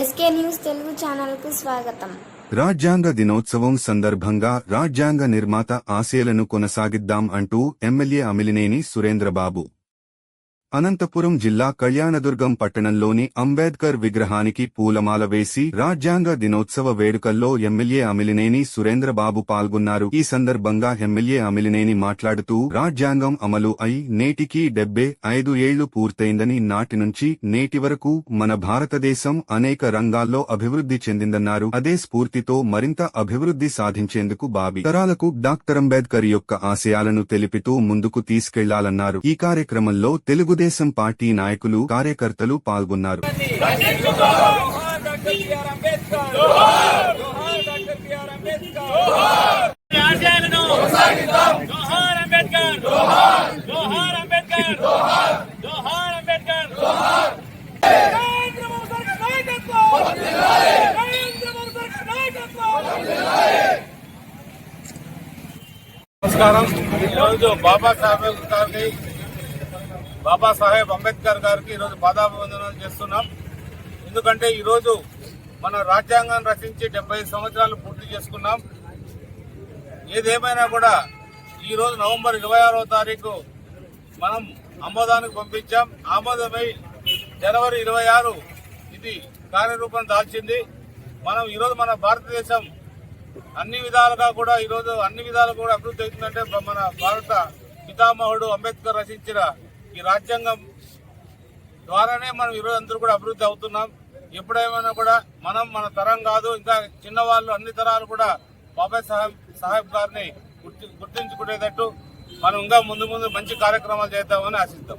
SK news Telugu ఛానల్కు స్వాగతం. రాజ్యాంగ దినోత్సవం సందర్భంగా రాజ్యాంగ నిర్మాత ఆశయాలను కొనసాగిద్దాం అంటూ ఎమ్మెల్యే అమిలినేని సురేంద్రబాబు. అనంతపురం జిల్లా కళ్యాణదుర్గం పట్టణంలోని అంబేద్కర్ విగ్రహానికి పూలమాల వేసి రాజ్యాంగ దినోత్సవ వేడుకల్లో ఎమ్మెల్యే అమిలినేని సురేంద్రబాబు పాల్గొన్నారు. ఈ సందర్భంగా ఎమ్మెల్యే అమిలినేని మాట్లాడుతూ రాజ్యాంగం అమలు అయి నేటికి డెబ్బే ఐదు ఏళ్ళు పూర్తయిందని నాటి నుంచి నేటి వరకు మన భారతదేశం అనేక రంగాల్లో అభివృద్ధి చెందిందన్నారు. అదే స్ఫూర్తితో మరింత అభివృద్ధి సాధించేందుకు బాబి తరాలకు డాక్టర్ అంబేద్కర్ యొక్క ఆశయాలను తెలిపితూ ముందుకు తీసుకెళ్ళాలన్నారు. ఈ కార్యక్రమంలో తెలుగు తెలుగుదేశం పార్టీ నాయకులు కార్యకర్తలు పాల్గొన్నారు. నమస్కారం. ఈరోజు బాబాసాహెబ్ గారిని బాబాసాహెబ్ అంబేద్కర్ గారికి ఈరోజు పాదాభివందనం చేస్తున్నాం. ఎందుకంటే ఈరోజు మన రాజ్యాంగం రచించి డెబ్బై సంవత్సరాలు పూర్తి చేసుకున్నాం. ఏదేమైనా కూడా ఈరోజు నవంబర్ ఇరవై ఆరో తారీఖు మనం ఆమోదానికి పంపించాం. ఆమోదమై జనవరి ఇరవై ఆరు ఇది కార్యరూపం దాల్చింది. మనం ఈరోజు మన భారతదేశం అన్ని విధాలుగా కూడా ఈరోజు అన్ని విధాలు కూడా అభివృద్ధి అవుతుందంటే మన భారత పితామహుడు అంబేద్కర్ రచించిన ఈ రాజ్యాంగం ద్వారానే మనం ఈరోజు అందరూ కూడా అభివృద్ధి అవుతున్నాం. ఎప్పుడేమైనా కూడా మనం మన తరం కాదు ఇంకా చిన్నవాళ్ళు అన్ని తరాలు కూడా బాబాయ్ సాహెబ్ సాహెబ్ గారిని గుర్తి గుర్తించుకునేటట్టు మనం ఇంకా ముందు ముందు మంచి కార్యక్రమాలు చేద్దామని ఆశిస్తాం